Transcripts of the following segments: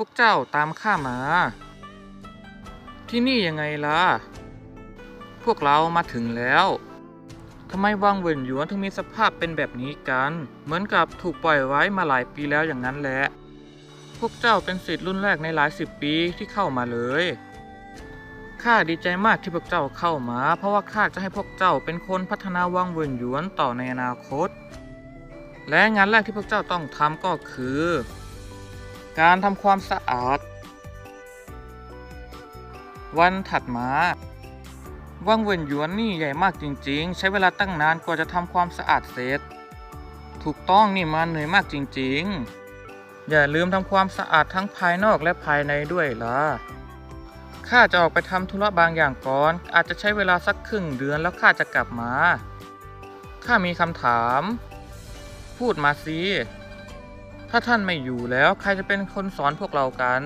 พวกเจ้าตามข้ามา ที่นี่ยังไงล่ะ พวกเรามาถึงแล้วทำไมวังเวินหยวนถึงมีสภาพเป็นแบบนี้กัน เหมือนกับถูกปล่อยไว้มาหลายปีแล้วอย่างนั้นแหละ พวกเจ้าเป็นศิษย์รุ่นแรกในหลายสิบปีที่เข้ามาเลย ข้าดีใจมากที่พวกเจ้าเข้ามา เพราะว่าข้าจะให้พวกเจ้าเป็นคนพัฒนาวังเวินหยวนต่อในอนาคต และงานแรกที่พวกเจ้าต้องทำก็คือ การทำความสะอาด วันถัดมาวังเวินหยวนนี่ใหญ่มากจริง ๆ ใช้เวลาตั้งนานกว่าจะทำความสะอาดเสร็จ ถูกต้องนี่มันเหนื่อยมากจริง ๆ อย่าลืมทำความสะอาดทั้งภายนอกและภายในด้วยล่ะข้าจะออกไปทำธุระบางอย่างก่อน อาจจะใช้เวลาสักครึ่งเดือนแล้วข้าจะกลับมาข้ามีคำถาม พูดมาสิ ถ้าท่านไม่อยู่แล้วใครจะเป็นคนสอนพวกเรากัน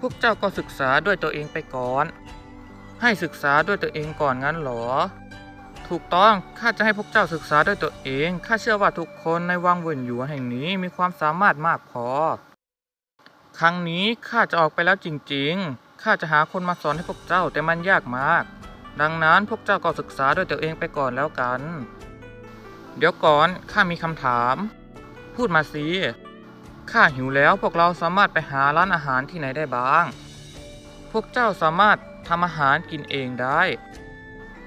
พวกเจ้าก็ศึกษาด้วยตัวเองไปก่อน ให้ศึกษาด้วยตัวเองก่อนงั้นเหรอ ถูกต้อง ข้าจะให้พวกเจ้าศึกษาด้วยตัวเอง ข้าเชื่อว่าทุกคนในวังเวินหยวนแห่งนี้มีความสามารถมากพอ ครั้งนี้ข้าจะออกไปแล้วจริงๆ ข้าจะหาคนมาสอนให้พวกเจ้าแต่มันยากมาก ดังนั้นพวกเจ้าก็ศึกษาด้วยตัวเองไปก่อนแล้วกัน เดี๋ยวก่อน ข้ามีคำถาม พูดมาสิ ข้าหิวแล้วพวกเราสามารถไปหาร้านอาหารที่ไหนได้บ้าง พวกเจ้าสามารถทำอาหารกินเองได้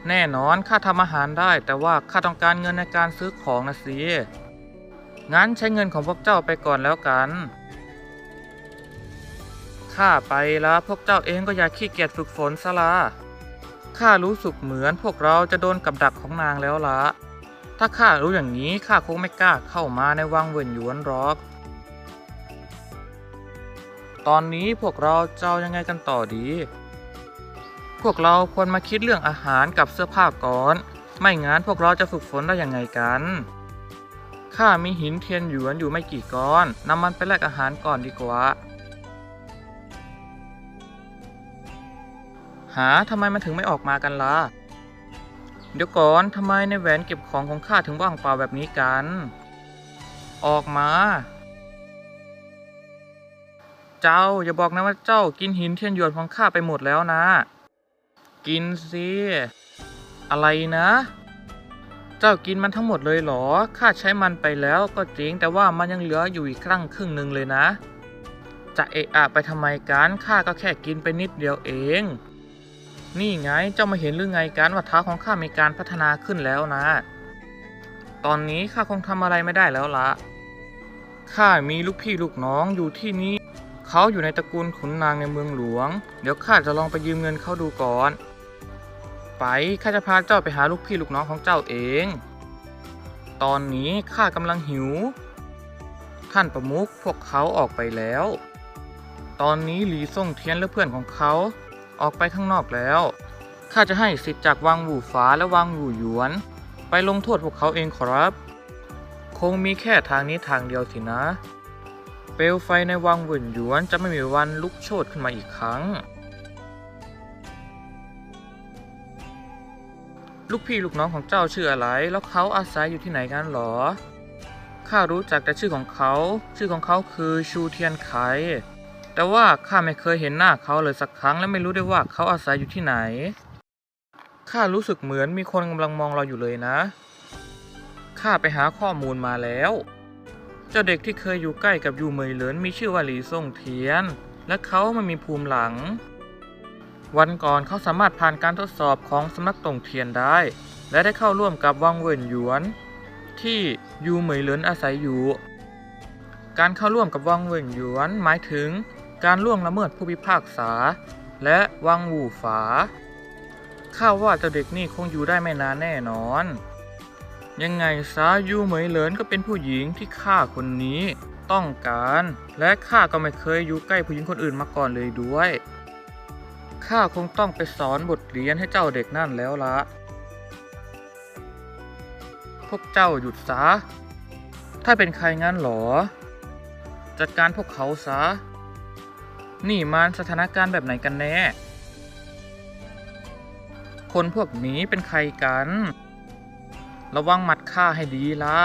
แน่นอนข้าทำอาหารได้ แต่ว่าข้าต้องการเงินในการซื้อของนะสิ งั้นใช้เงินของพวกเจ้าไปก่อนแล้วกัน ข้าไปแล้วพวกเจ้าเองก็อย่าขี้เกียจฝึกฝนซะละข้ารู้สึกเหมือนพวกเราจะโดนกับดักของนางแล้วละ ถ้าข้ารู้อย่างนี้ข้าคงไม่กล้าเข้ามาในวังเวินหยวนหรอก ตอนนี้พวกเราจะเอายังไงกันต่อดี พวกเราควรมาคิดเรื่องอาหารกับเสื้อผ้าก่อน ไม่งั้นพวกเราจะฝึกฝนได้ยังไงกัน ข้ามีหินเทียนหยวนอยู่ไม่กี่ก้อนนำมันไปแลกอาหารก่อนดีกว่า หาทำไมมันถึงไม่ออกมากันล่ะ เดี๋ยวก่อนทำไมในแหวนเก็บของของข้าถึงว่างเปล่าแบบนี้กัน ออกมา เจ้าอย่าบอกนะว่าเจ้ากินหินเทียนหยวนของข้าไปหมดแล้วนะ กินสิอะไรนะ เจ้ากินมันทั้งหมดเลยเหรอข้าใช้มันไปแล้วก็จริงแต่ว่ามันยังเหลืออยู่อีกครั้งครึ่งหนึ่งเลยนะ จะเอะอะไปทำไมกันข้าก็แค่กินไปนิดเดียวเอง นี่ไงเจ้ามาเห็นหรือไงกันว่าเท้าของข้ามีการพัฒนาขึ้นแล้วนะ ตอนนี้ข้าคงทำอะไรไม่ได้แล้วละข้ามีลูกพี่ลูกน้องอยู่ที่นี่เขาอยู่ในตระกูลขุนนางในเมืองหลวง เดี๋ยวข้าจะลองไปยืมเงินเขาดูก่อน ไปข้าจะพาเจ้าไปหาลูกพี่ลูกน้องของเจ้าเอง ตอนนี้ข้ากำลังหิว ท่านประมุขพวกเขาออกไปแล้ว ตอนนี้หลีส่งเทียนและเพื่อนของเขา ออกไปข้างนอกแล้ว ข้าจะให้สิทธิ์จากวังหวูฟ้าและวังหวูหยวน ไปลงโทษพวกเขาเองขอรับ คงมีแค่ทางนี้ทางเดียวสินะ เปลวไฟในวังหวุ่นหยวนจะไม่มีวันลุกโชนขึ้นมาอีกครั้ง ลูกพี่ลูกน้องของเจ้าชื่ออะไร แล้วเขาอาศัยอยู่ที่ไหนกันหรอ ข้ารู้จักแต่ชื่อของเขา ชื่อของเขาคือชูเทียนไข แต่ว่าข้าไม่เคยเห็นหน้าเขาเลยสักครั้งและไม่รู้ได้ว่าเขาอาศัยอยู่ที่ไหน ข้ารู้สึกเหมือนมีคนกำลังมองเราอยู่เลยนะ ข้าไปหาข้อมูลมาแล้ว เจ้าเด็กที่เคยอยู่ใกล้กับยูเหมยเหลินมีชื่อว่าหลีซ่งเทียน และเขาไม่มีภูมิหลัง วันก่อนเขาสามารถผ่านการทดสอบของสำนักตงเทียนได้ และได้เข้าร่วมกับวังเวินหยวน ที่ยูเหมยเหลินอาศัยอยู่ การเข้าร่วมกับวังเวินหยวนหมายถึง การล่วงละเมิดผู้พิพากษา และวังหูฝา ข้าว่าเจ้าเด็กนี่คงอยู่ได้ไม่นานแน่นอน ยังไงซะยูเหมยเหลินก็เป็นผู้หญิงที่ข้าคนนี้ต้องการ และข้าก็ไม่เคยอยู่ใกล้ผู้หญิงคนอื่นมาก่อนเลยด้วย ข้าคงต้องไปสอนบทเรียนให้เจ้าเด็กนั่นแล้วละพวกเจ้าหยุดซะ ถ้าเป็นใครงั้นหรอ จัดการพวกเขาซะ นี่มันสถานการณ์แบบไหนกันแน่ คนพวกนี้เป็นใครกัน ระวังหมัดข้าให้ดีล่ะ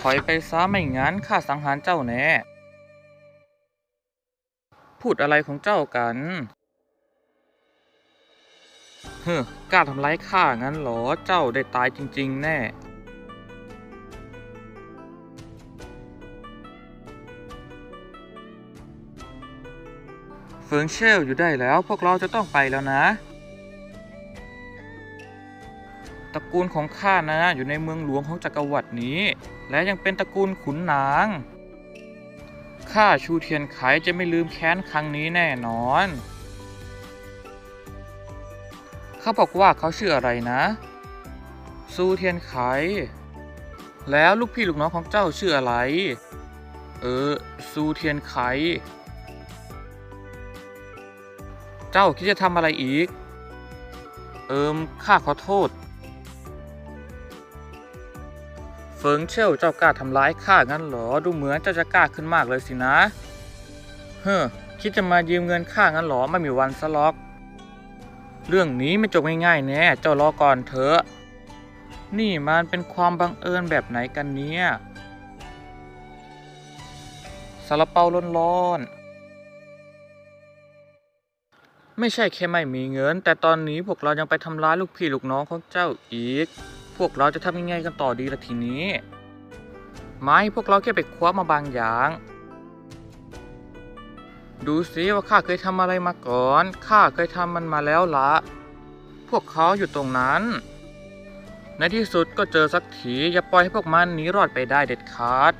ถอยไปซะไม่งั้นข้าสังหารเจ้าแน่ พูดอะไรของเจ้ากัน เฮ้อกล้าทำร้ายข้างั้นเหรอ เจ้าได้ตายจริง ๆ แน่ ฟิงเชลอยู่ได้แล้ว พวกเราจะต้องไปแล้วนะ ตระกูลของข้านะอยู่ในเมืองหลวงของจักรวรรดินี้ และยังเป็นตระกูลขุนนางข้าชูเทียนไขจะไม่ลืมแค้นครั้งนี้แน่นอนเขาบอกว่าเขาชื่ออะไรนะ ซูเทียนไข แล้วลูกพี่ลูกน้องของเจ้าชื่ออะไร เออ ซูเทียนไข เจ้าคิดจะทำอะไรอีก เอิมข้าขอโทษ เฟิงเชลเจ้ากล้าทำร้ายข้างั้นเหรอ ดูเหมือนเจ้าจะกล้าขึ้นมากเลยสินะ เฮ้อ คิดจะมายืมเงินข้างั้นเหรอ ไม่มีวันสล็อก เรื่องนี้ไม่จบง่ายๆแน่ เจ้ารอก่อนเถอะ นี่มันเป็นความบังเอิญแบบไหนกันเนี่ยซาลาเปาร้อนๆ ไม่ใช่แค่ไม่มีเงิน แต่ตอนนี้พวกเรายังไปทำร้ายลูกพี่ลูกน้องของเจ้าอีก พวกเราจะทำยังไงกันต่อดีละทีนี้ ไม่พวกเราแค่ไปคว้ามาบางอย่าง ดูสิว่าข้าเคยทำอะไรมาก่อนข้าเคยทำมันมาแล้วละพวกเขาอยู่ตรงนั้น ในที่สุดก็เจอสักทีอย่าปล่อยให้พวกมันหนีรอดไปได้เด็ดขาด